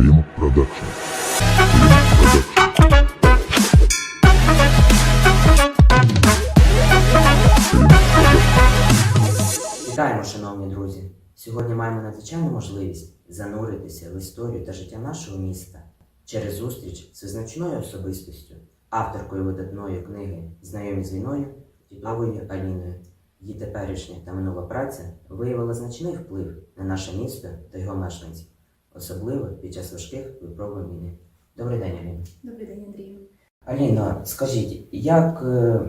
Рім Продакшн. Вітаємо, шановні друзі! Сьогодні маємо надзвичайну можливість зануритися в історію та життя нашого міста через зустріч з визначною особистістю, авторкою видатної книги Знайомі з війною Тітовою Аліною. Її теперішня та минула праця виявила значний вплив на наше місто та його мешканців, особливо під час важких випробувань війни. Добрий день, Аліна. Добрий день, Андрію. Аліна, скажіть, як е,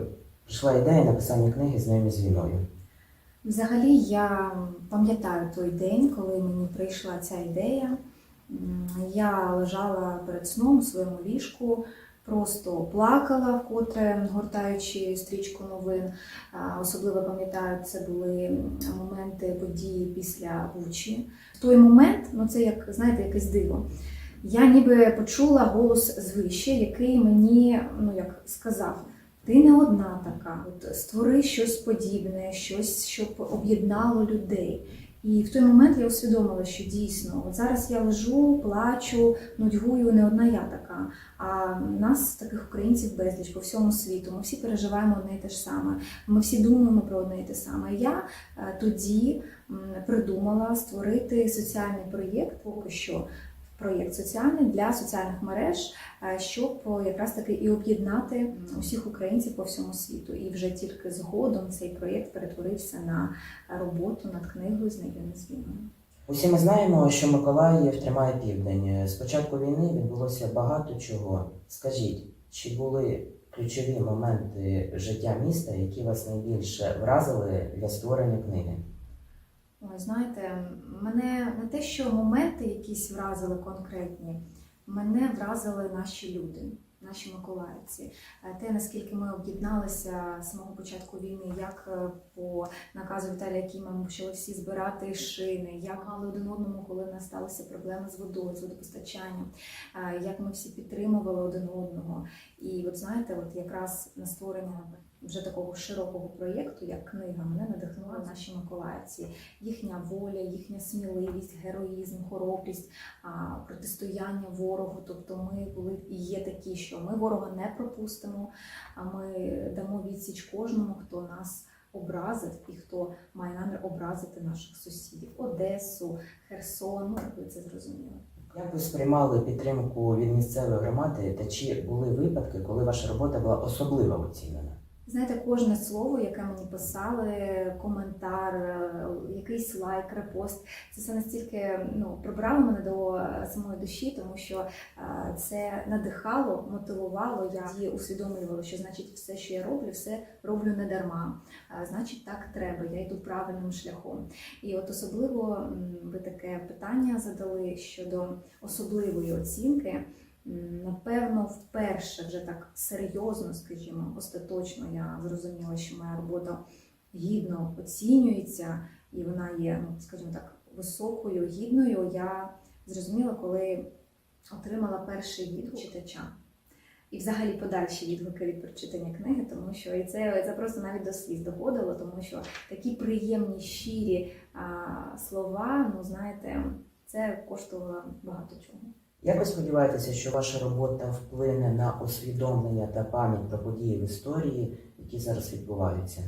прийшла ідея написання книги Знайомі з війною? Взагалі я пам'ятаю той день, коли мені прийшла ця ідея. Я лежала перед сном у своєму ліжку, просто плакала, вкотре гортаючи стрічку новин. Особливо пам'ятаю, це були моменти події після Бучі. В той момент, ну це як знаєте, якесь диво. Я ніби почула голос звище, який мені ну як сказав. Ти не одна така. От створи щось подібне, щось, щоб об'єднало людей. І в той момент я усвідомила, що дійсно, от зараз я лежу, плачу, нудьгую, не одна я така. А нас, таких українців, безліч по всьому світу. Ми всі переживаємо одне і те ж саме. Ми всі думаємо про одне і те саме. Я е, тоді придумала створити соціальний проєкт, поки що проєкт соціальний для соціальних мереж е, щоб якраз таки і об'єднати усіх українців по всьому світу. І вже тільки згодом цей проєкт перетворився на роботу над книгою Знайомі з війною. Усі ми знаємо, що Миколаїв тримає південь. З початку війни відбулося багато чого. Скажіть, чи були ключові моменти життя міста, які вас найбільше вразили для створення книги? Ой, знаєте, мене не те, що моменти якісь вразили конкретні, мене вразили наші люди. Наші миколаївці, Е, те наскільки ми об'єдналися з самого початку війни, як е, по наказу Віталія Кіма ми почали всі збирати шини, як мали один одному, коли нас сталися проблеми з водою, з водопостачанням, е, як ми всі підтримували один одного. І от знаєте, от якраз на створення вже такого широкого проєкту, як книга, мене надихнули наші миколаївці. Їхня воля, їхня сміливість, героїзм, хоробрість, а, протистояння ворогу. Тобто ми були і є такі, що ми ворога не пропустимо, а ми дамо відсіч кожному, хто нас образив і хто має намір образити наших сусідів Одесу, Херсон. Ну, ви це зрозуміли. Як ви сприймали підтримку від місцевої громади та чи були випадки, коли ваша робота була особливо оцінена? Знаєте, кожне слово, яке мені писали, коментар, е, якийсь лайк, репост, це все настільки ну, прибрало мене до е, самої душі, тому що е, це надихало, мотивувало. Я і усвідомлювала, що значить все, що я роблю, все роблю не дарма. Значить, так треба, я йду правильним шляхом. І от особливо ви таке питання задали щодо особливої оцінки. Напевно, вперше вже так серйозно, скажімо, остаточно я зрозуміла, що моя робота гідно оцінюється, і вона є, ну скажімо так, високою, гідною. Я зрозуміла, коли отримала перший відгук читача. І взагалі подальші відгуки від прочитання книги, тому що і це, це просто навіть до сліз доходило, тому що такі приємні, щирі а, слова, ну знаєте, це коштувало багато чого. Як ви сподіваєтеся, що ваша робота вплине на усвідомлення та пам'ять про події в історії, які зараз відбуваються?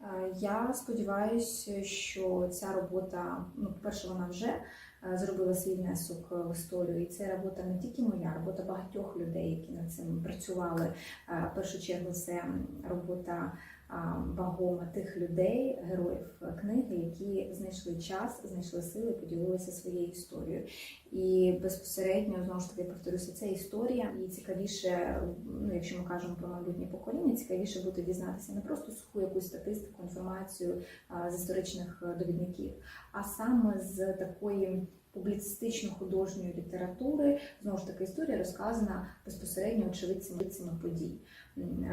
Е, Я сподіваюся, що ця робота, ну, по-перше, вона вже е, зробила свій внесок в історію. І це робота не тільки моя, робота багатьох людей, які над цим працювали. Е, В першу чергу це робота вагома тих людей, героїв книги, які знайшли час, знайшли сили, поділилися своєю історією. І безпосередньо знову ж таки повторюся, це історія, і цікавіше, ну якщо ми кажемо про майбутнє покоління, цікавіше буде дізнатися не просто суху якусь статистику, інформацію з історичних довідників, а саме з такої публіцистично-художньої літератури. Знову ж таки, історія розказана безпосередньо очевидцями подій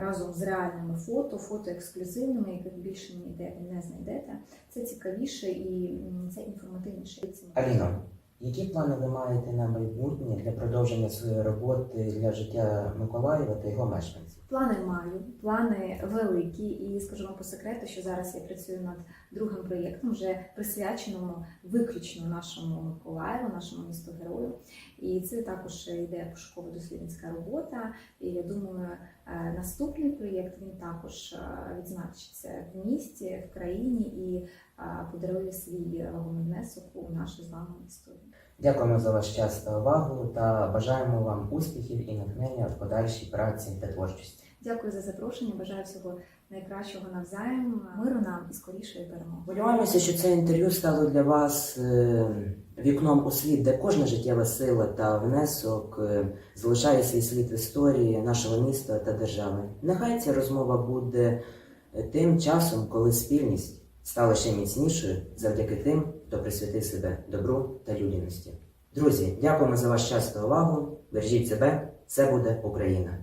разом з реальними фото, фото ексклюзивними, яких більше ніде не знайдете. Це цікавіше і це інформативніше. Аліно, які плани ви маєте на майбутнє для продовження своєї роботи для життя Миколаєва та його мешканців? Плани маю, плани великі, і скажу вам по секрету, що зараз я працюю над другим проєктом, вже присвяченому виключно нашому Миколаєву, нашому місту герою. І це також йде пошуково-дослідницька робота. І я думаю, е, наступний проєкт він також е, відзначиться в місті, в країні і е, подарує свій вагомий внесок у нашу з вами історію. Дякуємо за ваш час та увагу та бажаємо вам успіхів і натхнення в подальшій праці та творчості. Дякую за запрошення. Бажаю всього найкращого навзаєм, миру нам і скорішої перемоги. Сподіваємося, що це інтерв'ю стало для вас е, вікном у світ, де кожна життєва сила та внесок е, залишає свій слід в історії нашого міста та держави. Нехай ця розмова буде тим часом, коли спільність стала ще міцнішою завдяки тим, хто присвятив себе добру та людяності. Друзі, дякуємо за ваш час та увагу. Бережіть себе, це буде Україна.